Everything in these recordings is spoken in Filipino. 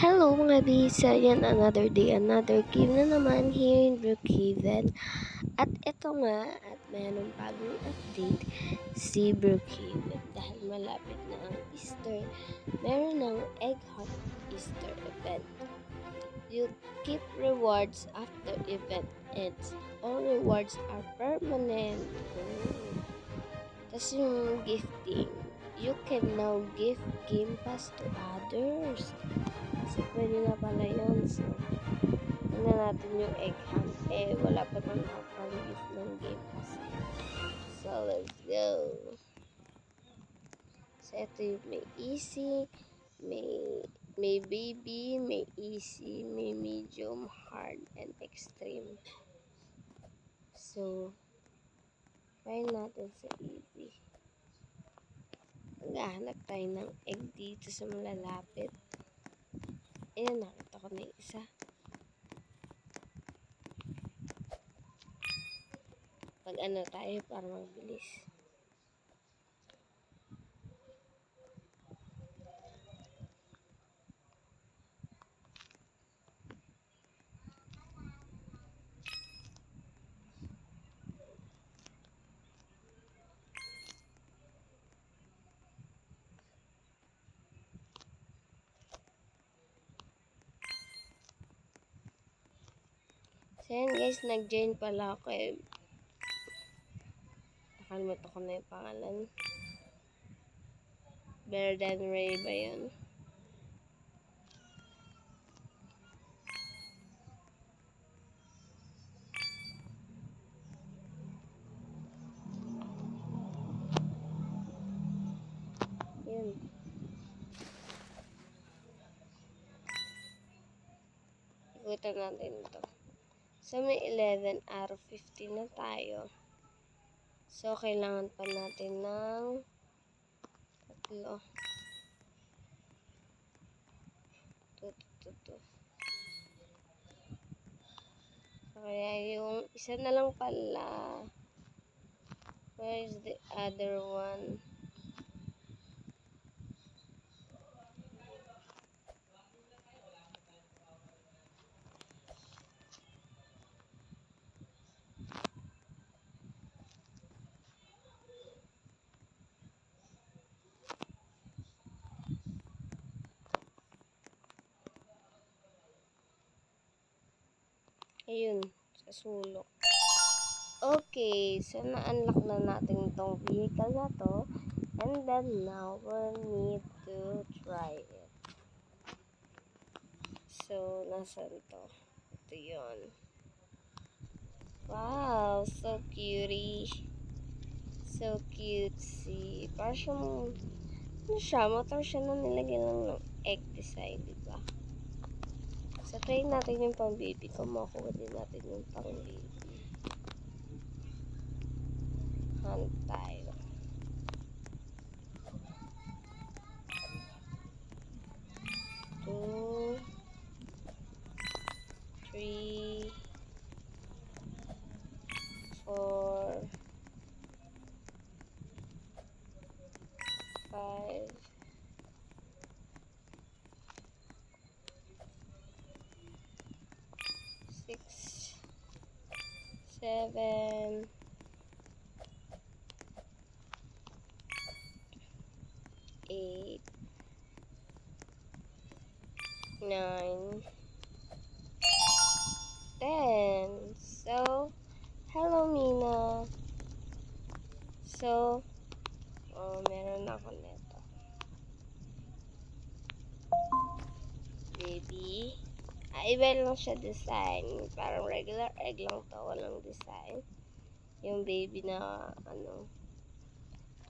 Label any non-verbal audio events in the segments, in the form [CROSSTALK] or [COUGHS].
Hello mga bisa, yan another day, another game na naman here in Brookhaven. At ito nga, at mayroong bagong update si Brookhaven dahil malapit na ang Easter. Meron ng Egg Hunt Easter event. You keep rewards after event ends. All rewards are permanent. Oh. Tapos yung gifting, you can now give Game Pass to others. So, pwede na pala yun. So, ano natin yung egg hunt. Eh, wala pa akong gift ng Game Pass. So, let's go. So, ito yung may easy, may, may baby, may easy, may medium, hard, and extreme. So, try natin sa easy. Maghahanap tayo ng egg dito sa malalapit. Ayan, nakita ko na isa. Pag ano tayo para magbilis. So yan guys, nag-join pala ako eh. Nakalimutan ko na yung pangalan. Better than Ray ba yun? Ikutan natin ito. So, may 11 out of 15 na tayo. So, kailangan pa natin ng tatlo. Ito, ito, ito. So, kaya yung isa na lang pala. Where is the other one? Ayun, sa sulok. Okay, so na-unlock na natin itong vehicle na to. And then now, we need to try it. So, nasan to? Ito yun. Wow, so cutie. So cutesy. Parang siyang, ano siya, motor siya na nilagyan lang ng egg design, di ba? So, try natin yung pang baby ko. Makuha din natin yung pang baby. Hunt tayo. Seven, eight, nine, ten. So, hello Mina. So, oh, meron ako neto. Baby. Iba lang siya design. Parang regular egg lang to. Walang design. Yung baby na ano.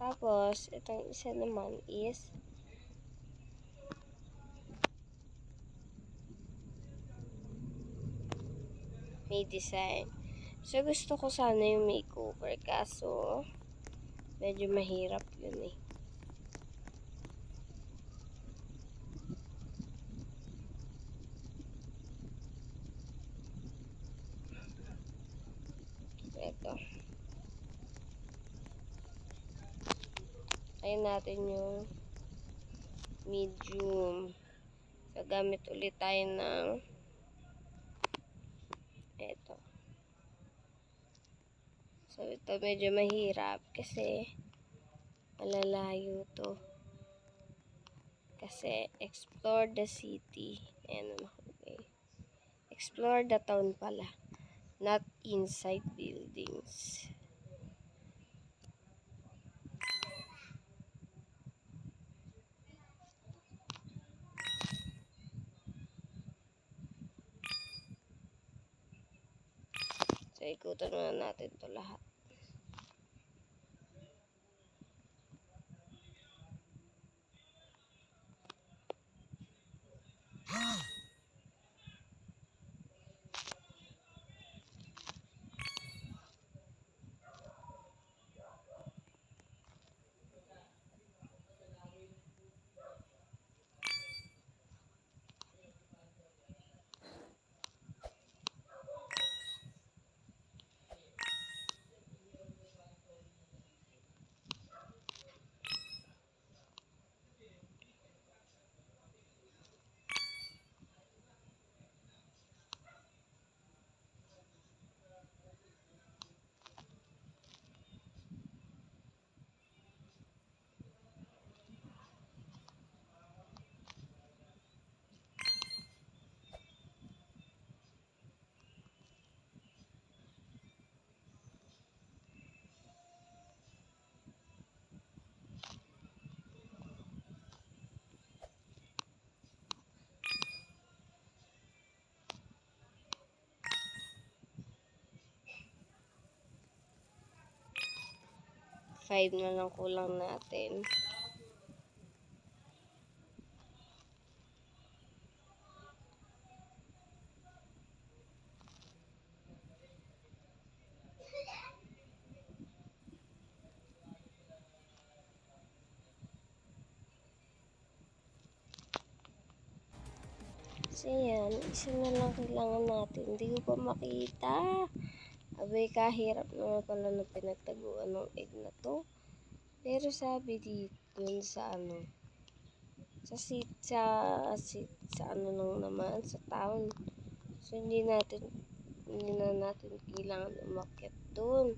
Tapos, itong isa naman is may design. So, gusto ko sana yung makeover. Kaso, medyo mahirap yun eh. Ito. Ayun natin yung medium. Gagamit ulit tayo ng eto. So, ito medyo mahirap kasi malalayo to. Kasi explore the city. Ayan nakalagay. Explore the town pala. Not inside buildings. So, ikutan muna natin to lahat. Five na lang kulang natin. So, yan. Isa na lang kailangan natin. Hindi ko pa makita. Abay, kahirap naman pala na pinagtaguan ng egg na to. Pero sabi dito, sa ano, sa sit, sa, sit, sa ano lang naman, sa town. So, hindi natin, hindi na natin kailangan umakyat dun.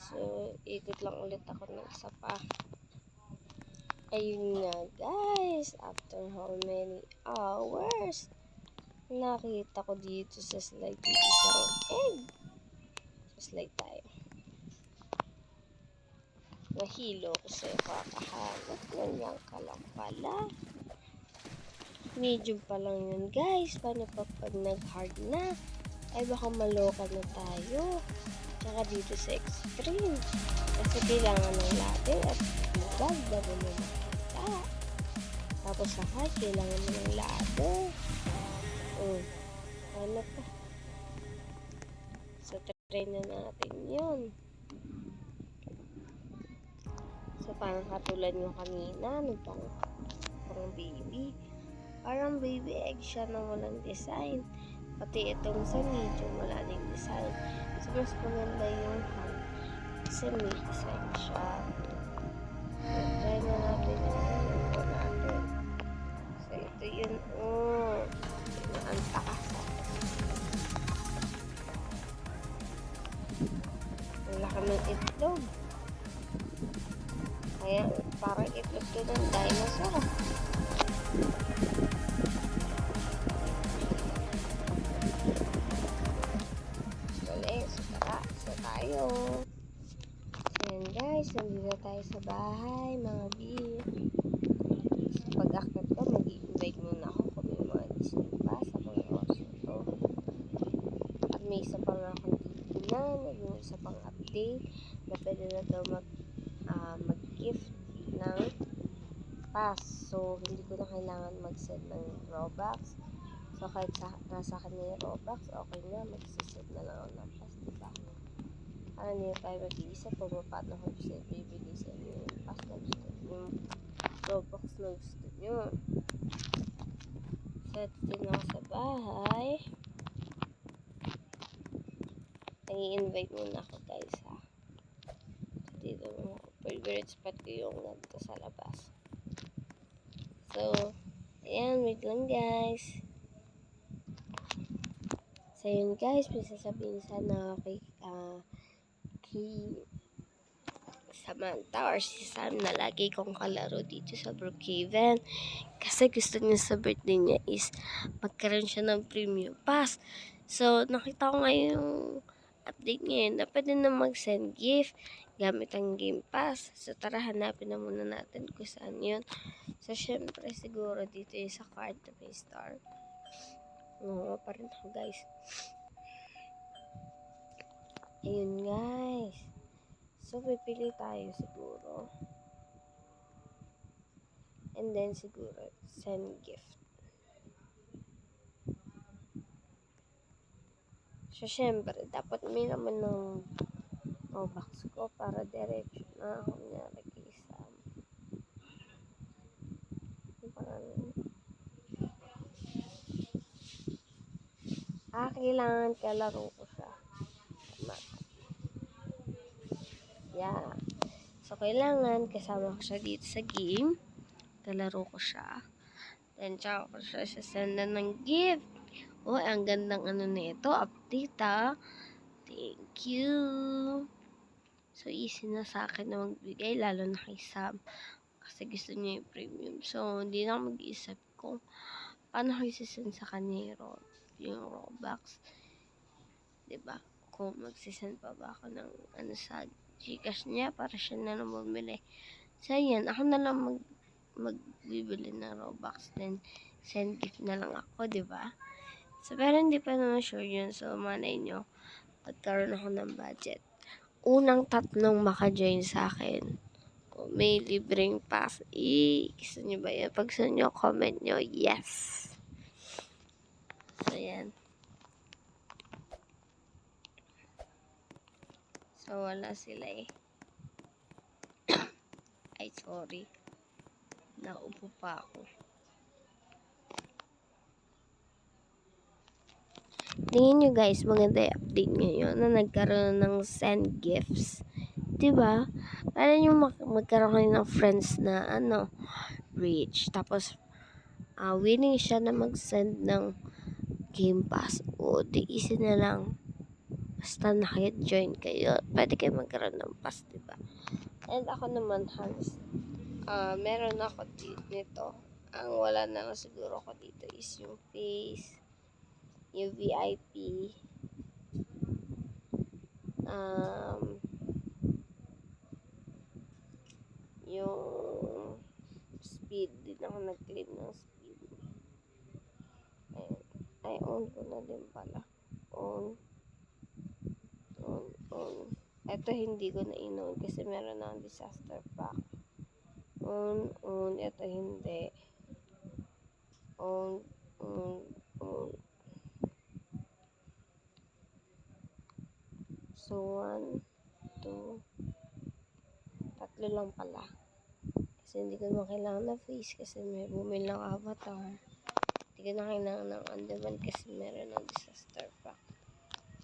So, ikot lang ulit ako ng isa pa. Ayun nga, guys. After how many hours, nakita ko dito sa slide yung isang egg. Slide tayo. Nahilo ko sa kakahanap. Ganyan ka lang pala. Medium pa lang yun, guys. Paano pa pag nag-hard na? Ay, baka maloka na tayo. Tsaka dito sa extreme. Kasi kailangan ng ladder at bag bago mo makita. Tapos sa hard, kailangan mo ng ladder. Oh, ano pa? Try na natin yun. So, parang katulad yung kanina, nung pang, baby. Parang baby egg siya na walang design. Pati itong sa medium, wala ding design. So, mas maganda yung hand. Kasi may design siya. Try na natin ano natin. So, ito yun. Itlog. Kaya, parang itlog to ng dinosaur. ah. Galing, so tara, so tayo. So yan guys, nandito tayo sa bahay, mga B. So pag-akit ko, mag-i-invite muna ako kung may mga gising pa sa mga na to. At may isa pang akong titignan, may isa pang update na pwede na daw mag, ah, mag-gift ng pass. So, hindi ko na kailangan mag-send ng Robux. So, kahit sa, nasa akin na yung Robux, okay na. Mag-send na lang ako ng pass, diba? Para hindi tayo mag-iisip kung paano ko gusto bibigay sa inyo yung pass na gusto yung Robux na gusto nyo. So, ito din ako sa bahay. Nag-i-invite muna ako guys ha. Dito favorite spot ko yung ganito sa labas. So, ayan wait lang guys. So yun guys, may sasabihin sana kay, ah, kay Samantha or si Sam na lagi kong kalaro dito sa Brookhaven. Kasi gusto niya sa birthday niya is magkaroon siya ng premium pass. So, nakita ko ngayon yung update ngayon na pwede na mag-send gift gamit ang Game Pass. So, tara hanapin na muna natin kung saan yun. So, syempre siguro dito yung sa card na may star. Oo, pa rin ako guys. Ayun guys. So, pipili tayo siguro. And then, siguro, send gift. So, syempre, dapat may naman ng ko para diretso na ako. Yung pangalan. Ah, kailangan kalaro ko siya. Yeah. So, kailangan kasama ko siya dito sa game. Kalaro ko siya. Then, tsaka ko siya sasendan ng gift. Oh, ang gandang ano nito. Update, ah. Thank you. So, easy na sa akin na magbigay, lalo na kay Sam. Kasi gusto niya yung premium. So, hindi na ako mag-iisip kung paano ko isisend sa kanya yung, yung Robux. ba? Kung magsisend pa ba ako ng ano sa Gcash niya para siya na lang bumili. So, yan. Ako na lang mag magbibili ng Robux. Then, send gift na lang ako, ba? So, pero hindi pa naman sure yun. So, malay nyo, magkaroon ako ng budget. Unang tatlong maka-join sa akin. Kung may libreng pass, eh, gusto nyo ba yan? Pag nyo, comment nyo, yes. So, yan. So, wala sila eh. [COUGHS] Ay, sorry. Naupo pa ako. Tingin nyo guys, maganda yung update ngayon na nagkaroon ng send gifts. ba? Para yung mag- magkaroon kayo ng friends na ano, rich. Tapos, ah willing siya na mag-send ng Game Pass. O, di easy na lang. Basta naka-join kayo. Pwede kayo magkaroon ng pass, ba? And ako naman, halos, ah meron ako dito. Ang wala na lang siguro ako dito is yung face, yung VIP, um, yung speed. Din ako nag-claim ng speed. Ayun. Ay, on ko na din pala. On. On, on. Ito hindi ko na in-on kasi meron na akong disaster pack. On, on. Ito hindi. On, on, on. So, one, two, tatlo lang pala. Kasi hindi ko naman kailangan na face kasi may bumili ng avatar. Hindi ko na kailangan ng on-demand kasi meron ng disaster pack.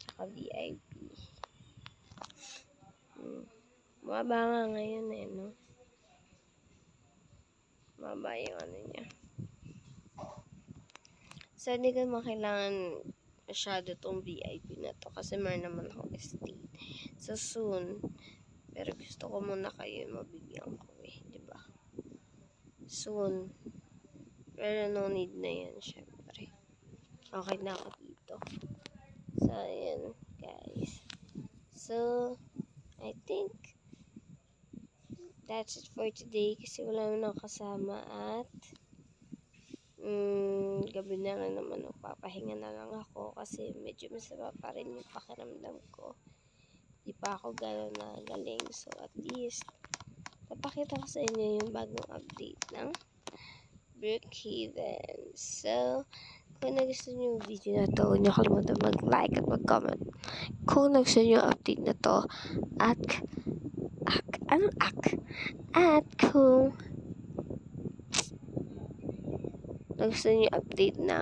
Tsaka VIP. Hmm. Mababa nga ngayon eh, no? Mababa yung ano niya. So, hindi ko naman kailangan masyado tong VIP na to kasi meron naman ako estate. So, soon, pero gusto ko muna kayo mabigyan ko eh, di ba? Soon. Pero no need na yan, syempre. Okay na ako dito. So, ayan, guys. So, I think that's it for today kasi wala na akong kasama at mm, gabi na lang naman papahinga na lang ako kasi medyo masama pa rin yung pakiramdam ko. Di pa ako gano'n na galing. So, at least, napakita ko sa inyo yung bagong update ng Brookhaven. So, kung nagustuhan nyo yung video na to, huwag nyo kalimutan mag-like at mag-comment. Kung nagustuhan nyo yung update na to, at, ak, anong ak? At kung nagustuhan nyo yung update na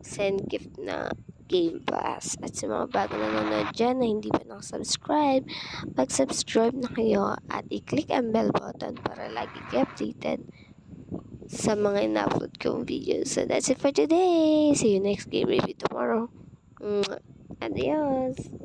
send gift na Game Pass. At sa mga bago na nanonood dyan na hindi pa nakasubscribe, mag-subscribe na kayo at i-click ang bell button para lagi kayo updated sa mga in-upload kong videos. So that's it for today. See you next game review tomorrow. Adios!